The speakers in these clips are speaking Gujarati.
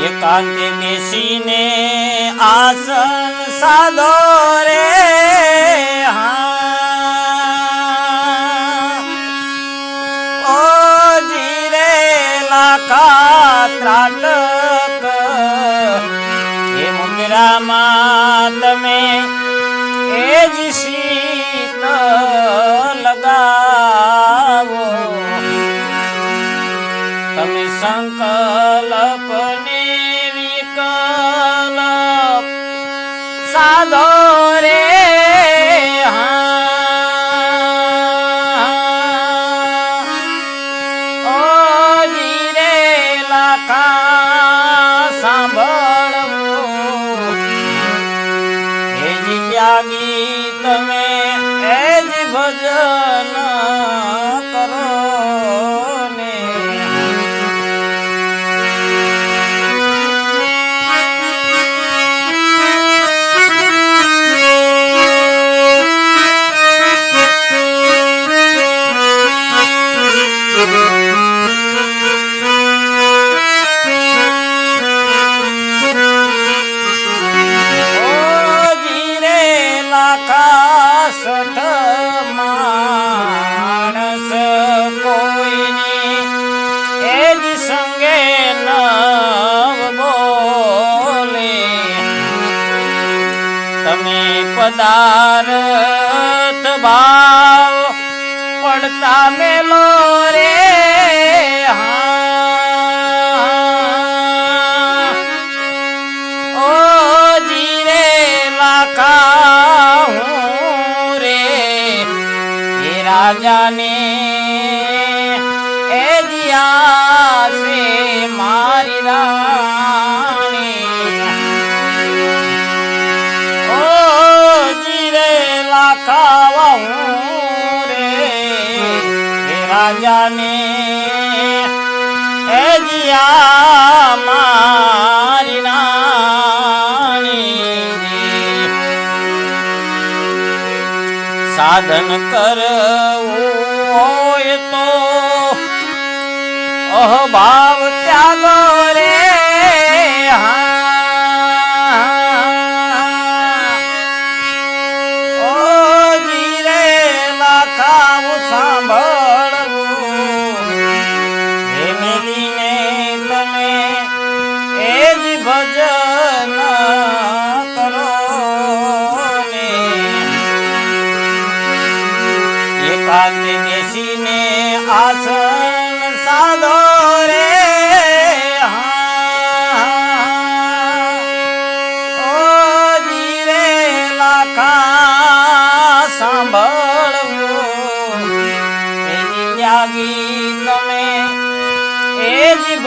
એકાંતે બેસીને આસન સાદો રે ઓ જીરે લાખા ત્રાટક હે મુગરામાં તમે કાકા સાંભળવું. હે જિજ્ઞાની તમે ખાવા હું રે રાજાને એ જિયા મારી સાધન કરવું હોય તો અહભાવ ત્યાગ આસન સાધો રે સાંભળવું. એની ત્યાગી તમે એ જીભ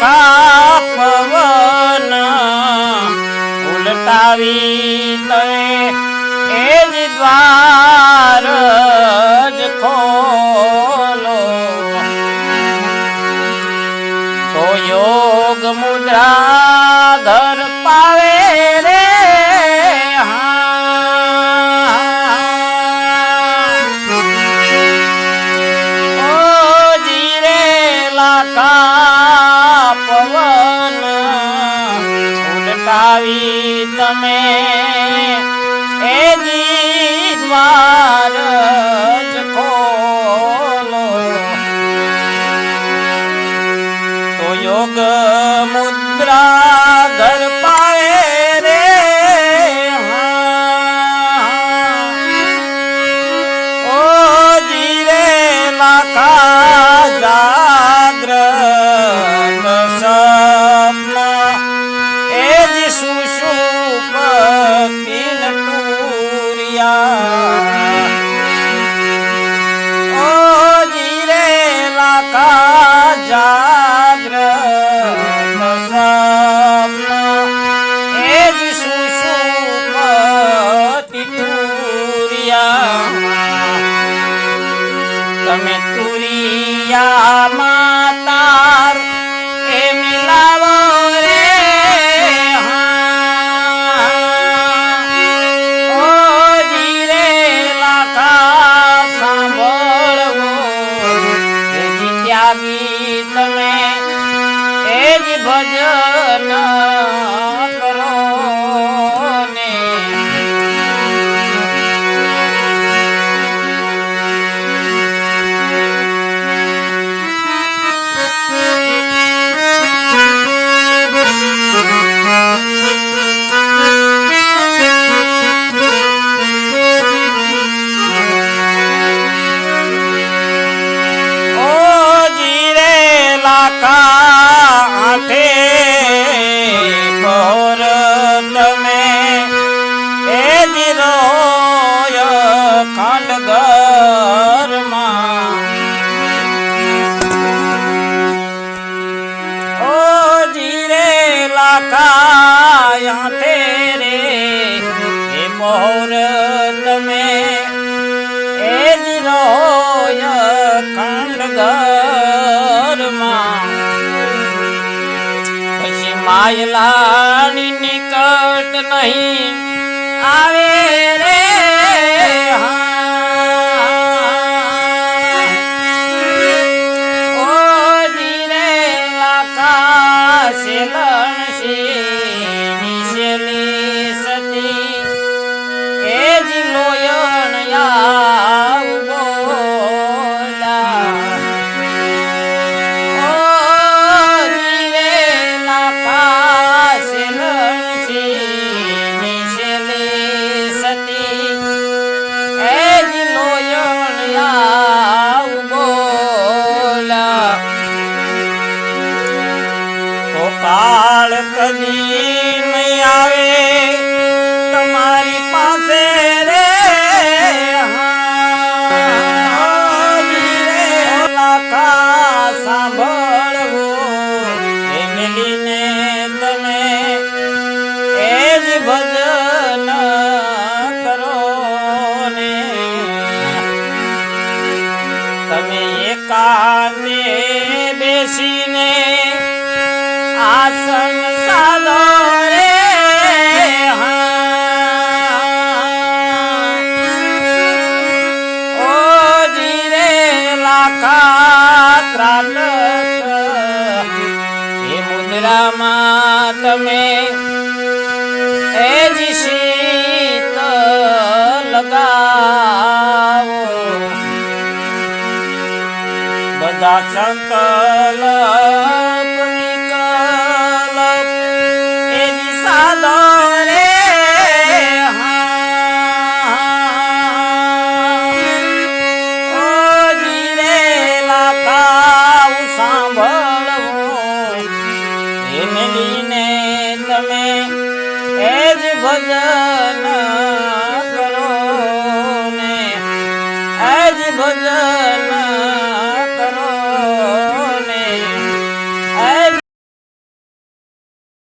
કાપવન ઉલટાવી તય એ જ દ્વાર જ ખોલો. તો યોગ મુદ્રા ધર પાવે આવી તમે એ દ્વાર ખોલો. તો યોગ મુદ્દા માયલાની નિકટ નહીં આવે રે. હા નજીક આવે. તમારી પાસે રે સાંભળવો. એમલીને તમે એ જ ભજન કરો ને. તમે બેસીને આસન તમે એ જીશીત લગાવો. બધા સંકલ